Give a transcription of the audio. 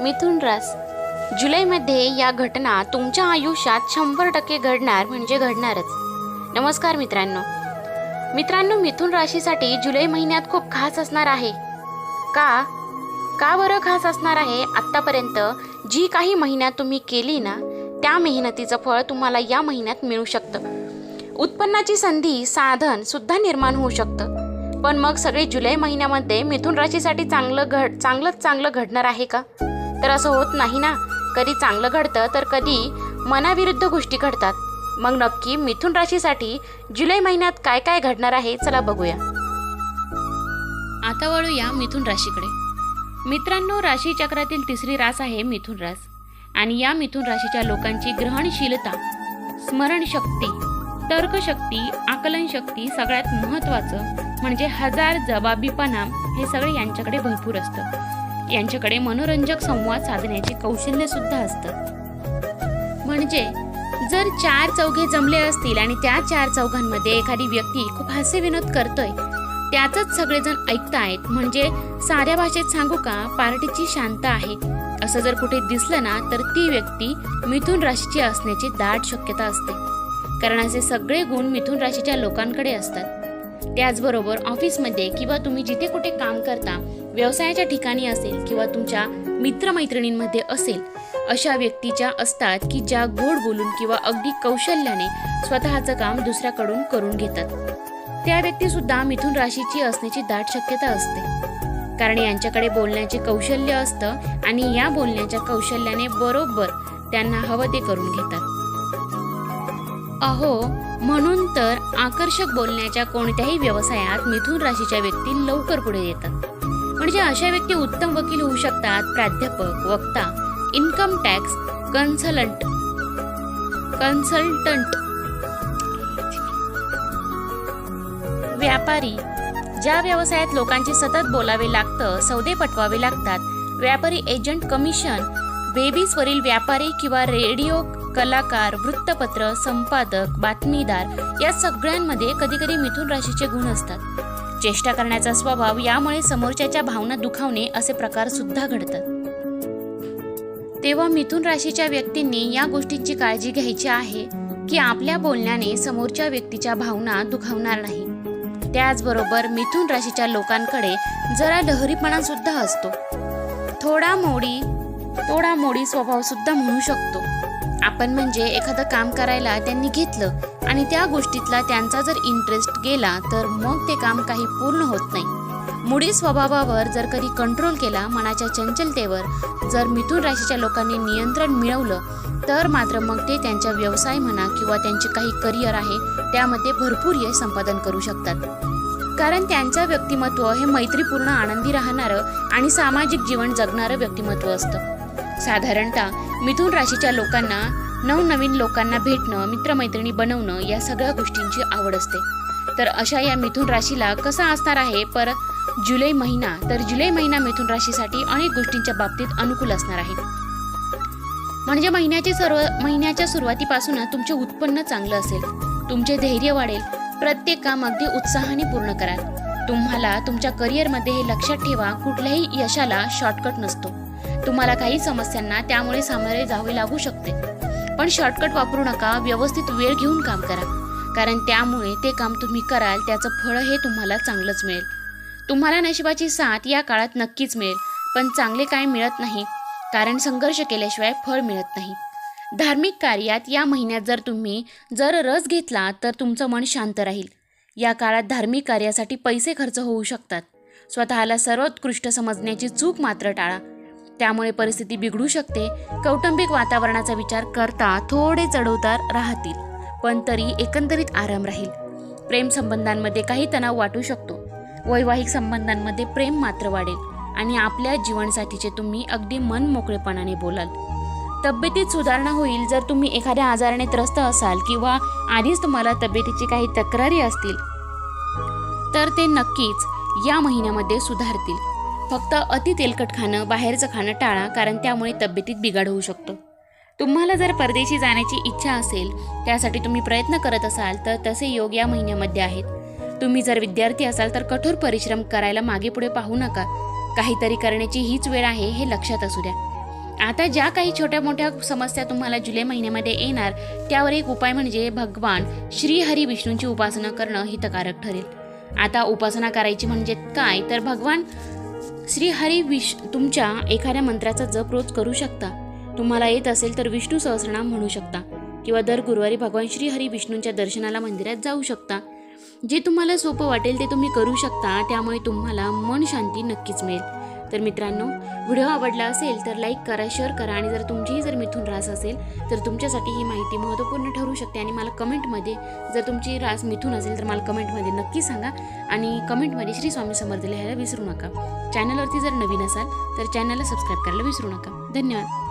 मिथुन रास. जुलैमध्ये या घटना तुमच्या आयुष्यात शंभर टक्के घडणार म्हणजे घडणारच. नमस्कार मित्रांनो. मित्रांनो मिथुन राशीसाठी जुलै महिन्यात खूप खास असणार आहे. का? का बरं खास असणार आहे? आत्तापर्यंत जी काही महिन्यात तुम्ही केली ना त्या मेहनतीचं फळ तुम्हाला या महिन्यात मिळू शकतं. उत्पन्नाची संधी साधन सुद्धा निर्माण होऊ शकतं. पण मग सगळे जुलै महिन्यामध्ये मिथुन राशीसाठी चांगलं घड चांगलंच चांगलं घडणार आहे का? तर असं होत नाही ना. कधी चांगलं घडतं तर कधी मनाविरुद्ध गोष्टी घडतात. मग नक्की मिथुन राशीसाठी जुलै महिन्यात काय काय घडणार आहे चला बघूया. आता वळूया मिथुन राशीकडे. मित्रांनो राशी चक्रातील तिसरी रास आहे मिथुन रास. आणि या मिथुन राशीच्या लोकांची ग्रहणशीलता स्मरणशक्ती तर्कशक्ती आकलनशक्ती सगळ्यात महत्त्वाचं म्हणजे हजार जबाबीपणा हे सगळे यांच्याकडे भरपूर असतं. यांच्याकडे मनोरंजक संवाद साधण्याचे कौशल्य सुद्धा असतं. म्हणजे जर चार चौघे जमले असतील आणि त्या चार चौघांमध्ये एखादी व्यक्ती खूप हास्यविनोद करतोय त्याचंच सगळेजण ऐकतायत म्हणजे साऱ्या भाषेत सांगू का पार्टीची शांत आहे. असं जर कुठे दिसलं ना तर ती व्यक्ती मिथुन राशीची असण्याची दाट शक्यता असते. कारण असे सगळे गुण मिथुन राशीच्या लोकांकडे असतात. त्याचबरोबर ऑफिसमध्ये किंवा तुम्ही जिथे कुठे काम करता व्यवसायाच्या ठिकाणी असेल किंवा तुमच्या मित्रमैत्रिणींमध्ये असेल अशा व्यक्तीच्या असतात की ज्या गोड बोलून किंवा अगदी कौशल्याने स्वतःचं काम दुसऱ्याकडून करून घेतात. त्या व्यक्ती सुद्धा मिथुन राशीची असण्याची दाट शक्यता असते. कारण यांच्याकडे बोलण्याचे कौशल्य असतं आणि या बोलण्याच्या कौशल्याने बरोबर त्यांना हवं ते करून घेतात. अहो म्हणून तर आकर्षक बोलण्याच्या कोणत्याही व्यवसायात मिथुन राशीच्या व्यक्ती लवकर पुढे येतात. म्हणजे अशा व्यक्ती उत्तम वकील होऊ शकतात प्राध्यापक वक्ता इन्कम टॅक्स कन्सलंट कन्सल्टंट व्यापारी. ज्या व्यवसायात लोकांचे सतत बोलावे लागतं सौदे पटवावे लागतात व्यापारी एजंट कमिशन बेबीजवरील व्यापारी किंवा रेडिओ कलाकार वृत्तपत्र संपादक बातमीदार या सगळ्यांमध्ये कधीकधी मिथुन राशीचे गुण असतात. चेष्टा करण्याचा स्वभाव यामुळे समोरच्याच्या भावना दुखावणे असे प्रकार सुद्धा घडतात. तेव्हा मिथुन राशीच्या व्यक्तींनी या गोष्टींची काळजी घ्यायची आहे की आपल्या बोलण्याने समोरच्या व्यक्तीच्या भावना दुखावणार नाही. त्याचबरोबर मिथुन राशीच्या लोकांकडे जरा लहरीपणा सुद्धा असतो. थोडा मोडी थोडा मोडी स्वभाव सुद्धा म्हणू शकतो. आपण म्हणजे एखादं काम करायला त्यांनी घेतलं आणि त्या गोष्टीतला त्यांचा जर इंटरेस्ट गेला तर मग ते काम काही पूर्ण होत नाही. मुडी स्वभावावर जर कधी कंट्रोल केला मनाच्या चंचलतेवर जर मिथुन राशीच्या लोकांनी नियंत्रण मिळवलं तर मात्र मग ते त्यांच्या व्यवसाय म्हणा किंवा त्यांचे काही करिअर आहे त्यामध्ये भरपूर यश संपादन करू शकतात. कारण त्यांचं व्यक्तिमत्व हे मैत्रीपूर्ण आनंदी राहणारं आणि सामाजिक जीवन जगणारं व्यक्तिमत्व असतं. साधारणतः मिथुन राशीच्या लोकांना नवनवीन लोकांना भेटणं मित्रमैत्रिणी बनवणं या सगळ्या गोष्टींची आवड असते. तर अशा या मिथुन राशीला कसा असणार आहे? पर जुलै महिना तर जुलै महिना मिथुन राशीसाठी अनेक गोष्टींच्या बाबतीत अनुकूल असणार आहे. म्हणजे महिन्याचे सर्व महिन्याच्या सुरुवातीपासूनच तुमचे उत्पन्न चांगलं असेल. तुमचे धैर्य वाढेल. प्रत्येक काम अगदी उत्साहाने पूर्ण कराल. तुम्हाला तुमच्या करिअरमध्ये हे लक्षात ठेवा कुठल्याही यशाला शॉर्टकट नसतो. तुम्हाला काही समस्यांना त्यामुळे सामोरे जावे लागू शकते. पण शॉर्टकट वापरू नका व्यवस्थित वेळ घेऊन काम करा. कारण त्यामुळे ते काम तुम्ही कराल त्याचं फळ हे तुम्हाला चांगलंच मिळेल. तुम्हाला नशिबाची साथ या काळात नक्कीच मिळेल पण चांगले काय मिळत नाही? कारण संघर्ष केल्याशिवाय फळ मिळत नाही. धार्मिक कार्यात या महिन्यात जर तुम्ही जर रस घेतला तर तुमचं मन शांत राहील. या काळात धार्मिक कार्यासाठी पैसे खर्च होऊ शकतात. स्वतःला सर्वोत्कृष्ट समजण्याची चूक मात्र टाळा. त्यामुळे परिस्थिती बिघडू शकते. कौटुंबिक वातावरणाचा विचार करता थोडे चढउतार राहतील पण तरी एकंदरीत आराम राहील. प्रेम संबंधांमध्ये काही तणाव वाटू शकतो. वैवाहिक संबंधांमध्ये प्रेम मात्र वाढेल आणि आपल्या जीवनसाथीचे तुम्ही अगदी मन मोकळेपणाने बोलाल. तब्येतीत सुधारणा होईल जर तुम्ही एखाद्या आजाराने त्रस्त असाल किंवा आधीच तुम्हाला तब्येतीची काही तक्रारी असतील तर ते नक्कीच या महिन्यामध्ये सुधारतील. फक्त अति तेलकट खाणं बाहेरचं खाणं टाळा कारण त्यामुळे तब्येतीत बिघाड होऊ शकतो. तुम्हाला जर परदेशी जाण्याची इच्छा असेल त्यासाठी तुम्ही प्रयत्न करत असाल तर तसे योग या महिन्यामध्ये आहेत. तुम्ही जर विद्यार्थी असाल तर कठोर परिश्रम करायला मागे पुढे पाहू नका. काहीतरी करण्याची हीच वेळ आहे हे लक्षात असू द्या. आता ज्या काही छोट्या मोठ्या समस्या तुम्हाला जुलै महिन्यामध्ये येणार त्यावर एक उपाय म्हणजे भगवान श्रीहरी विष्णूंची उपासना करणं हितकारक ठरेल. आता उपासना करायची म्हणजे काय? तर भगवान श्रीहरी विश तुमच्या एखाद्या मंत्राचा जप रोज करू शकता. तुम्हाला येत असेल तर विष्णू सहस्रनाम म्हणू शकता. किंवा दर गुरुवारी भगवान श्रीहरी विष्णूंच्या दर्शनाला मंदिरात जाऊ शकता. जे तुम्हाला सोपं वाटेल ते तुम्ही करू शकता त्यामुळे तुम्हाला मन शांती नक्कीच मिळेल. तर मित्रांनो व्हिडिओ आवडला असेल तर लाईक करा शेअर करा आणि जर तुमचीही जर मिथून रास असेल तर तुमच्यासाठी ही माहिती महत्त्वपूर्ण ठरू शकते आणि मला कमेंटमध्ये जर तुमची रास मिथून असेल तर मला कमेंटमध्ये नक्की सांगा आणि कमेंटमध्ये श्री स्वामी समर्थ लिहायला विसरू नका. चॅनलवरती जर नवीन असाल तर चॅनलला सबस्क्राईब करायला विसरू नका. धन्यवाद.